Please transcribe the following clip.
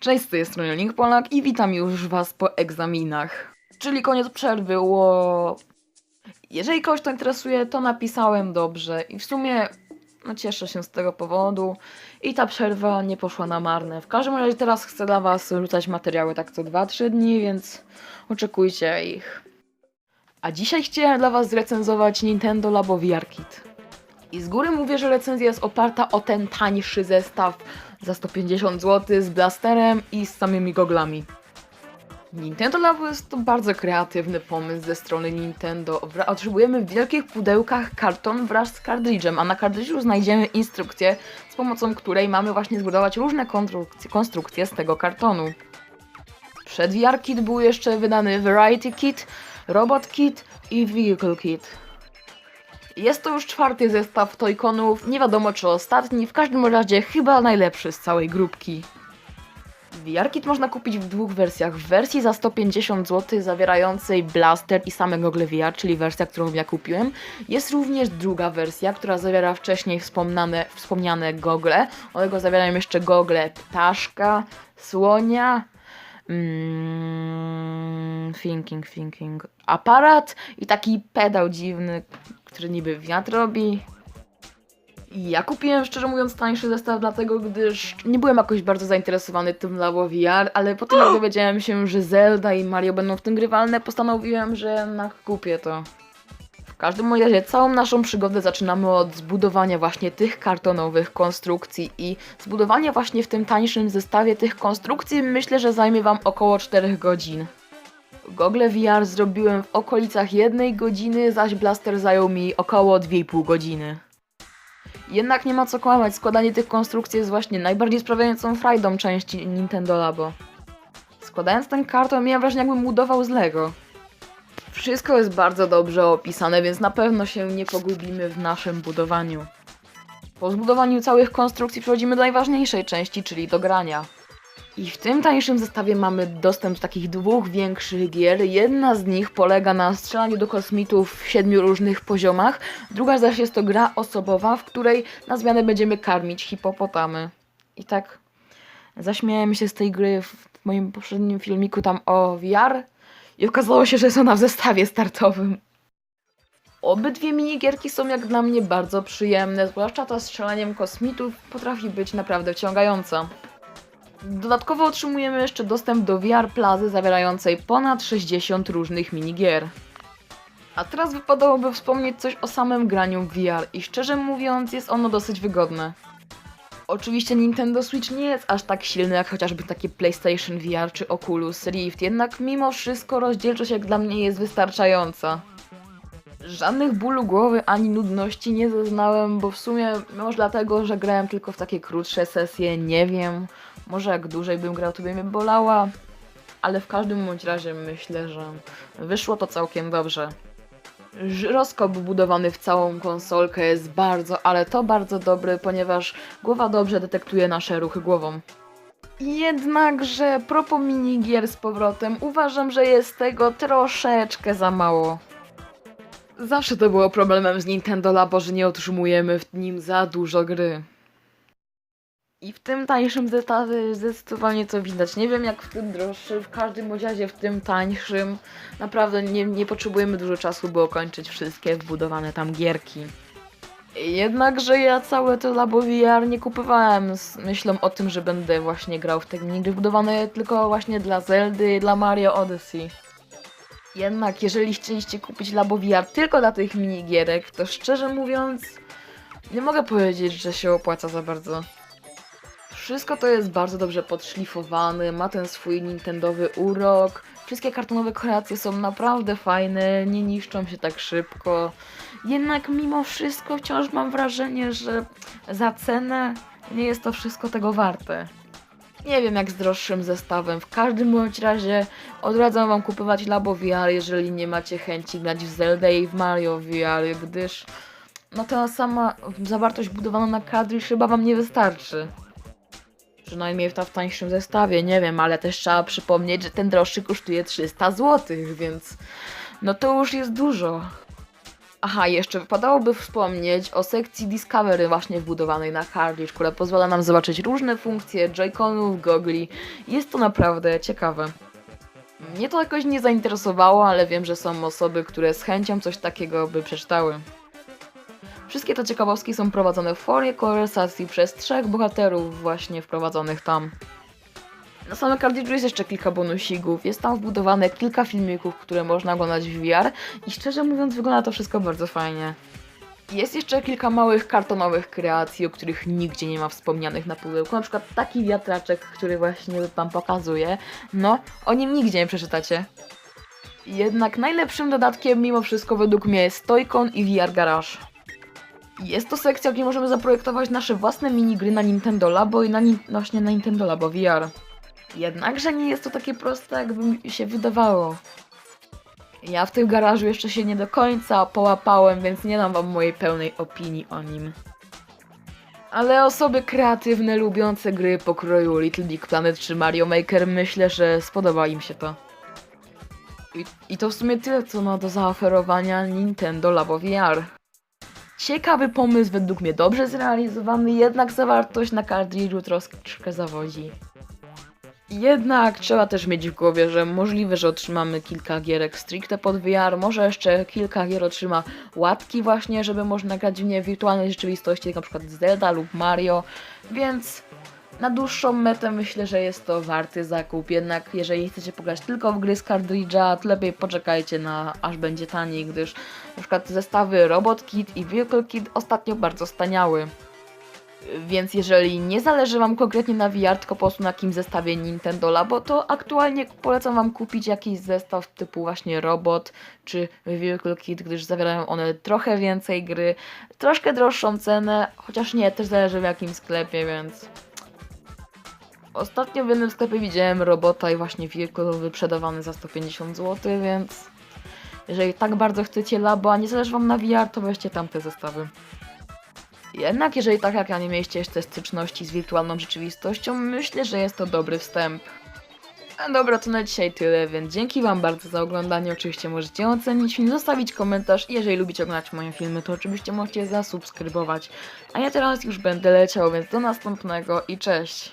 Cześć, z tej strony Link Polak i witam już Was po egzaminach. Czyli koniec przerwy, ło... Jeżeli kogoś to interesuje, to napisałem dobrze i w sumie no, cieszę się z tego powodu i ta przerwa nie poszła na marne. W każdym razie teraz chcę dla Was rzucać materiały tak co 2-3 dni, więc oczekujcie ich. A dzisiaj chciałem dla Was zrecenzować Nintendo Labo VR Kit. I z góry mówię, że recenzja jest oparta o ten tańszy zestaw za 150 zł z blasterem i z samymi goglami. Nintendo Labo jest to bardzo kreatywny pomysł ze strony Nintendo. Otrzymujemy w wielkich pudełkach karton wraz z kartridżem, a na kartridżu znajdziemy instrukcję, z pomocą której mamy właśnie zbudować różne konstrukcje z tego kartonu. Przed VR Kit był jeszcze wydany Variety Kit, Robot Kit i Vehicle Kit. Jest to już czwarty zestaw Toyconów, nie wiadomo czy ostatni, w każdym razie chyba najlepszy z całej grupki. VR Kit można kupić w dwóch wersjach. W wersji za 150 zł zawierającej blaster i same gogle VR, czyli wersja, którą ja kupiłem. Jest również druga wersja, która zawiera wcześniej wspomniane, wspomniane gogle. Tego zawierają jeszcze gogle ptaszka, słonia, mm, thinking, thinking, aparat i taki pedał dziwny, który niby wiatr robi. I Ja kupiłem szczerze mówiąc tańszy zestaw dlatego, gdyż nie byłem jakoś bardzo zainteresowany tym Labo VR, ale po tym jak dowiedziałem się, że Zelda i Mario będą w tym grywalne, postanowiłem, że nakupię to. W każdym razie całą naszą przygodę zaczynamy od zbudowania właśnie tych kartonowych konstrukcji i zbudowanie właśnie w tym tańszym zestawie tych konstrukcji myślę, że zajmie Wam około 4 godzin. Gogle VR zrobiłem w okolicach jednej godziny, zaś blaster zajął mi około 2,5 godziny. Jednak nie ma co kłamać, składanie tych konstrukcji jest właśnie najbardziej sprawiającą frajdą części Nintendo Labo. Składając ten karton miałem wrażenie jakbym budował z Lego. Wszystko jest bardzo dobrze opisane, więc na pewno się nie pogubimy w naszym budowaniu. Po zbudowaniu całych konstrukcji przechodzimy do najważniejszej części, czyli do grania. I w tym tańszym zestawie mamy dostęp do takich dwóch większych gier. Jedna z nich polega na strzelaniu do kosmitów w siedmiu różnych poziomach, druga zaś jest to gra osobowa, w której na zmianę będziemy karmić hipopotamy. I tak zaśmiałem się z tej gry w moim poprzednim filmiku tam o VR i okazało się, że jest ona w zestawie startowym. Obydwie minigierki są jak dla mnie bardzo przyjemne, zwłaszcza ta strzelaniem kosmitów potrafi być naprawdę wciągająca. Dodatkowo otrzymujemy jeszcze dostęp do VR Plazy zawierającej ponad 60 różnych minigier. A teraz wypadałoby wspomnieć coś o samym graniu w VR i szczerze mówiąc jest ono dosyć wygodne. Oczywiście Nintendo Switch nie jest aż tak silny jak chociażby takie PlayStation VR czy Oculus Rift, jednak mimo wszystko rozdzielczość jak dla mnie jest wystarczająca. Żadnych bólu głowy ani nudności nie zaznałem, bo w sumie może dlatego, że grałem tylko w takie krótsze sesje, nie wiem. Może jak dłużej bym grał, to by mnie bolała. Ale w każdym bądź razie myślę, że wyszło to całkiem dobrze. Żyroskop budowany w całą konsolkę jest bardzo, ale to bardzo dobry, ponieważ głowa dobrze detektuje nasze ruchy głową. Jednakże propos minigier z powrotem, uważam, że jest tego troszeczkę za mało. Zawsze to było problemem z Nintendo Labo, że nie otrzymujemy w nim za dużo gry. I w tym tańszym zestawie zdecydowanie to widać. Nie wiem jak w tym droższym, w każdym razie w tym tańszym naprawdę nie, nie potrzebujemy dużo czasu, by okończyć wszystkie wbudowane tam gierki. Jednakże ja całe to Labo VR nie kupowałem z myślą o tym, że będę właśnie grał w te minigry wbudowane tylko właśnie dla Zeldy i dla Mario Odyssey. Jednak jeżeli chcieliście kupić Labo VR tylko dla tych minigierek, to szczerze mówiąc nie mogę powiedzieć, że się opłaca za bardzo. Wszystko to jest bardzo dobrze podszlifowane, ma ten swój nintendowy urok. Wszystkie kartonowe kreacje są naprawdę fajne, nie niszczą się tak szybko. Jednak mimo wszystko wciąż mam wrażenie, że za cenę nie jest to wszystko tego warte. Nie wiem jak z droższym zestawem, w każdym bądź razie odradzam wam kupować Labo VR, jeżeli nie macie chęci grać w Zelda i w Mario VR, gdyż no ta sama zawartość budowana na kadry chyba wam nie wystarczy. Przynajmniej w, ta, w tańszym zestawie, nie wiem, ale też trzeba przypomnieć, że ten droższy kosztuje 300 zł, więc no to już jest dużo. Aha, jeszcze wypadałoby wspomnieć o sekcji Discovery właśnie wbudowanej na cartridge, która pozwala nam zobaczyć różne funkcje Joy-Conów, gogli. Jest to naprawdę ciekawe. Mnie to jakoś nie zainteresowało, ale wiem, że są osoby, które z chęcią coś takiego by przeczytały. Wszystkie te ciekawostki są prowadzone w formie konwersacji przez trzech bohaterów właśnie wprowadzonych tam. Na samym cartridge'u jest jeszcze kilka bonusików, jest tam wbudowane kilka filmików, które można oglądać w VR i szczerze mówiąc wygląda to wszystko bardzo fajnie. Jest jeszcze kilka małych kartonowych kreacji, o których nigdzie nie ma wspomnianych na pudełku, na przykład taki wiatraczek, który właśnie wam pokazuję, no o nim nigdzie nie przeczytacie. Jednak najlepszym dodatkiem mimo wszystko według mnie jest Toycon i VR Garage. Jest to sekcja, gdzie możemy zaprojektować nasze własne minigry na Nintendo Labo i na, ni- właśnie na Nintendo Labo VR. Jednakże nie jest to takie proste, jakby mi się wydawało. Ja w tym garażu jeszcze się nie do końca połapałem, więc nie dam wam mojej pełnej opinii o nim. Ale osoby kreatywne, lubiące gry pokroju Little Big Planet czy Mario Maker, myślę, że spodoba im się to. I, I to w sumie tyle, co ma do zaoferowania Nintendo Labo VR. Ciekawy pomysł, według mnie dobrze zrealizowany, jednak zawartość na cartridge'u troszkę zawodzi. Jednak trzeba też mieć w głowie, że możliwe, że otrzymamy kilka gierek stricte pod VR, może jeszcze kilka gier otrzyma łatki właśnie, żeby można grać w nie w wirtualnej rzeczywistości, jak na przykład Zelda lub Mario, więc na dłuższą metę myślę, że jest to warty zakup, jednak jeżeli chcecie pograć tylko w gry z cartridge'a, to lepiej poczekajcie na aż będzie taniej, gdyż przykład zestawy Robot Kit i Vehicle Kit ostatnio bardzo staniały. Więc jeżeli nie zależy Wam konkretnie na VR, tylko po prostu na jakimś zestawie Nintendo Labo, to aktualnie polecam Wam kupić jakiś zestaw typu właśnie Robot czy Vehicle Kit, gdyż zawierają one trochę więcej gry, troszkę droższą cenę, chociaż nie, też zależy w jakim sklepie, więc... Ostatnio w jednym sklepie widziałem robota i właśnie Vehicle wyprzedawany za 150 zł, więc... Jeżeli tak bardzo chcecie Labo, a nie zależy Wam na VR, to weźcie tamte zestawy. Jednak jeżeli tak jak ja nie mieliście jeszcze styczności z wirtualną rzeczywistością, myślę, że jest to dobry wstęp. A dobra, to na dzisiaj tyle, więc dzięki wam bardzo za oglądanie. Oczywiście możecie ocenić zostawić komentarz jeżeli lubicie oglądać moje filmy, to oczywiście możecie zasubskrybować. A ja teraz już będę leciał, więc do następnego i cześć!